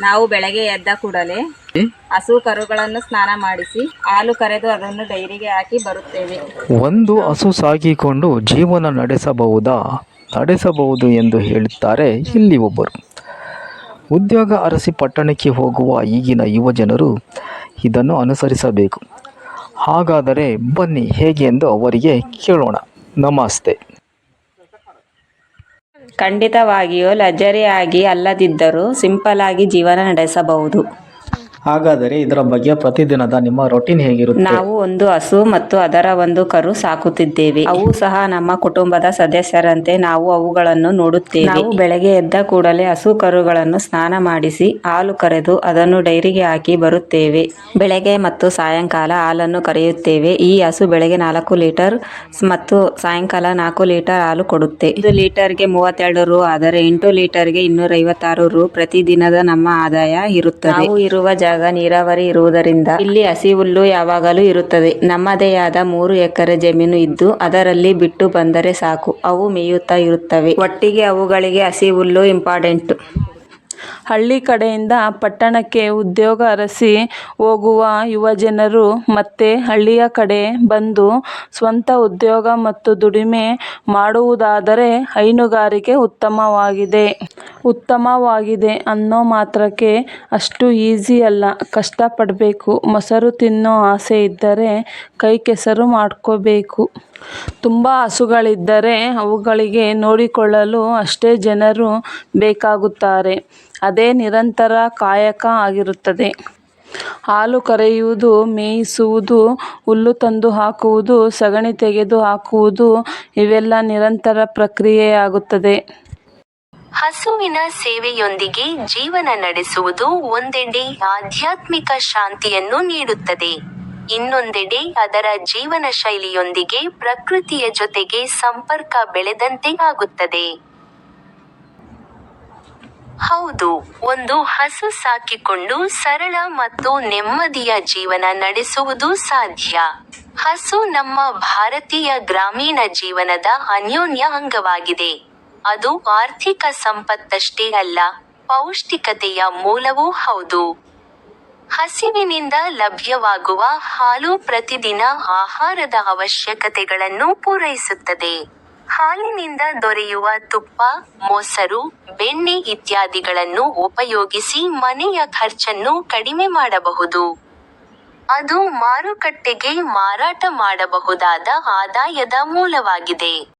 ನಾವು ಬೆಳಗ್ಗೆ ಎದ್ದ ಕೂಡಲೇ ಹಸು ಕರುಗಳನ್ನು ಸ್ನಾನ ಮಾಡಿಸಿ ಹಾಲು ಕರೆದು ಅದನ್ನು ಡೈರಿಗೆ ಹಾಕಿ ಬರುತ್ತೇವೆ. ಒಂದು ಹಸು ಸಾಗಿಕೊಂಡು ಜೀವನ ನಡೆಸಬಹುದಾ? ನಡೆಸಬಹುದು ಎಂದು ಹೇಳುತ್ತಾರೆ ಇಲ್ಲಿ ಒಬ್ಬರು. ಉದ್ಯೋಗ ಅರಸಿ ಪಟ್ಟಣಕ್ಕೆ ಹೋಗುವ ಈಗಿನ ಯುವ ಜನರು ಇದನ್ನು ಅನುಸರಿಸಬೇಕು. ಹಾಗಾದರೆ ಬನ್ನಿ ಹೇಗೆ ಎಂದು ಅವರಿಗೆ ಕೇಳೋಣ. ನಮಸ್ತೆ. ಖಂಡಿತವಾಗಿಯೂ ಲಗ್ಜರಿಯಾಗಿ ಅಲ್ಲದಿದ್ದರೂ ಸಿಂಪಲ್ ಆಗಿ ಜೀವನ ನಡೆಸಬಹುದು. ಹಾಗಾದರೆ ಇದರ ಬಗ್ಗೆ ಪ್ರತಿದಿನದ ನಿಮ್ಮ ರೊಟೀನ್ ಹೇಗಿರುತ್ತೆ? ನಾವು ಒಂದು ಹಸು ಮತ್ತು ಅದರ ಒಂದು ಕರು ಸಾಕುತ್ತಿದ್ದೇವೆ. ಅವು ಸಹ ನಮ್ಮ ಕುಟುಂಬದ ಸದಸ್ಯರಂತೆ ನಾವು ಅವುಗಳನ್ನು ನೋಡುತ್ತೇವೆ. ನಾವು ಬೆಳಗ್ಗೆ ಎದ್ದ ಕೂಡಲೇ ಹಸು ಕರುಗಳನ್ನು ಸ್ನಾನ ಮಾಡಿಸಿ ಹಾಲು ಕರೆದು ಅದನ್ನು ಡೈರಿಗೆ ಹಾಕಿ ಬರುತ್ತೇವೆ. ಬೆಳಗ್ಗೆ ಮತ್ತು ಸಾಯಂಕಾಲ ಹಾಲನ್ನು ಕರೆಯುತ್ತೇವೆ. ಈ ಹಸು ಬೆಳಗ್ಗೆ ನಾಲ್ಕು ಲೀಟರ್ ಮತ್ತು ಸಾಯಂಕಾಲ ನಾಲ್ಕು ಲೀಟರ್ ಹಾಲು ಕೊಡುತ್ತೆ. ಒಂದು ಲೀಟರ್ಗೆ ಮೂವತ್ತೆರಡು ರು ಆದರೆ ಎಂಟು ಲೀಟರ್ಗೆ ಇನ್ನೂರ ಐವತ್ತಾರು ರು ಪ್ರತಿದಿನದ ನಮ್ಮ ಆದಾಯ ಇರುತ್ತದೆ. ನಾವು ಇರುವ ಜಾಗ ನೀರಾವರಿ ಇರುವುದರಿಂದ ಇಲ್ಲಿ ಹಸಿ ಹುಲ್ಲು ಯಾವಾಗಲೂ ಇರುತ್ತದೆ. ನಮ್ಮದೇ ಆದ ಮೂರು ಎಕರೆ ಜಮೀನು ಇದ್ದು ಅದರಲ್ಲಿ ಬಿಟ್ಟು ಬಂದರೆ ಸಾಕು. ಅವು ಮೇಯುತ್ತಾ ಇರುತ್ತವೆ. ಒಟ್ಟಿಗೆ ಅವುಗಳಿಗೆ ಹಸಿ ಹುಲ್ಲು ಇಂಪಾರ್ಟೆಂಟ್. ಹಳ್ಳಿ ಕಡೆಯಿಂದ ಪಟ್ಟಣಕ್ಕೆ ಉದ್ಯೋಗ ಅರಸಿ ಹೋಗುವ ಯುವಜನರು ಮತ್ತೆ ಹಳ್ಳಿಯ ಕಡೆ ಬಂದು ಸ್ವಂತ ಉದ್ಯೋಗ ಮತ್ತು ದುಡಿಮೆ ಮಾಡುವುದಾದರೆ ಹೈನುಗಾರಿಕೆ ಉತ್ತಮವಾಗಿದೆ. ಉತ್ತಮವಾಗಿದೆ ಅನ್ನೋ ಮಾತ್ರಕ್ಕೆ ಅಷ್ಟು ಈಸಿ ಅಲ್ಲ. ಕಷ್ಟಪಡಬೇಕು. ಮೊಸರು ತಿನ್ನೋ ಆಸೆ ಇದ್ದರೆ ಕೈ ಕೆಸರು ಮಾಡ್ಕೋಬೇಕು. ತುಂಬ ಹಸುಗಳಿದ್ದರೆ ಅವುಗಳಿಗೆ ನೋಡಿಕೊಳ್ಳಲು ಅಷ್ಟೇ ಜನರು ಬೇಕಾಗುತ್ತಾರೆ. ಅದೇ ನಿರಂತರ ಕಾಯಕ ಆಗಿರುತ್ತದೆ. ಹಾಲು ಕರೆಯುವುದು, ಮೇಯಿಸುವುದು, ಹುಲ್ಲು ತಂದು ಹಾಕುವುದು, ಸಗಣಿ ತೆಗೆದು ಹಾಕುವುದು ಇವೆಲ್ಲ ನಿರಂತರ ಪ್ರಕ್ರಿಯೆಯಾಗುತ್ತದೆ. ಹಸುವಿನ ಸೇವೆಯೊಂದಿಗೆ ಜೀವನ ನಡೆಸುವುದು ಒಂದೆಡೆ ಆಧ್ಯಾತ್ಮಿಕ ಶಾಂತಿಯನ್ನು ನೀಡುತ್ತದೆ. ಇನ್ನೊಂದೆಡೆ ಅದರ ಜೀವನ ಶೈಲಿಯೊಂದಿಗೆ ಪ್ರಕೃತಿಯ ಜೊತೆಗೆ ಸಂಪರ್ಕ ಬೆಳೆದಂತೆ ಆಗುತ್ತದೆ. ಹೌದು, ಒಂದು ಹಸು ಸಾಕಿಕೊಂಡು ಸರಳ ಮತ್ತು ನೆಮ್ಮದಿಯ ಜೀವನ ನಡೆಸುವುದು ಸಾಧ್ಯ. ಹಸು ನಮ್ಮ ಭಾರತೀಯ ಗ್ರಾಮೀಣ ಜೀವನದ ಅನ್ಯೋನ್ಯ ಅಂಗವಾಗಿದೆ. ಅದು ಆರ್ಥಿಕ ಸಂಪತ್ತಷ್ಟೇ ಅಲ್ಲ, ಪೌಷ್ಟಿಕತೆಯ ಮೂಲವೂ ಹೌದು. ಹಸಿವಿನಿಂದ ಲಭ್ಯವಾಗುವ ಹಾಲು ಪ್ರತಿದಿನ ಆಹಾರದ ಅವಶ್ಯಕತೆಗಳನ್ನು ಪೂರೈಸುತ್ತದೆ. ಹಾಲಿನಿಂದ ದೊರೆಯುವ ತುಪ್ಪ, ಮೊಸರು, ಬೆಣ್ಣೆ ಇತ್ಯಾದಿಗಳನ್ನು ಉಪಯೋಗಿಸಿ ಮನೆಯ ಖರ್ಚನ್ನು ಕಡಿಮೆ ಮಾಡಬಹುದು. ಅದು ಮಾರುಕಟ್ಟೆಗೆ ಮಾರಾಟ ಮಾಡಬಹುದಾದ ಆದಾಯದ ಮೂಲವಾಗಿದೆ.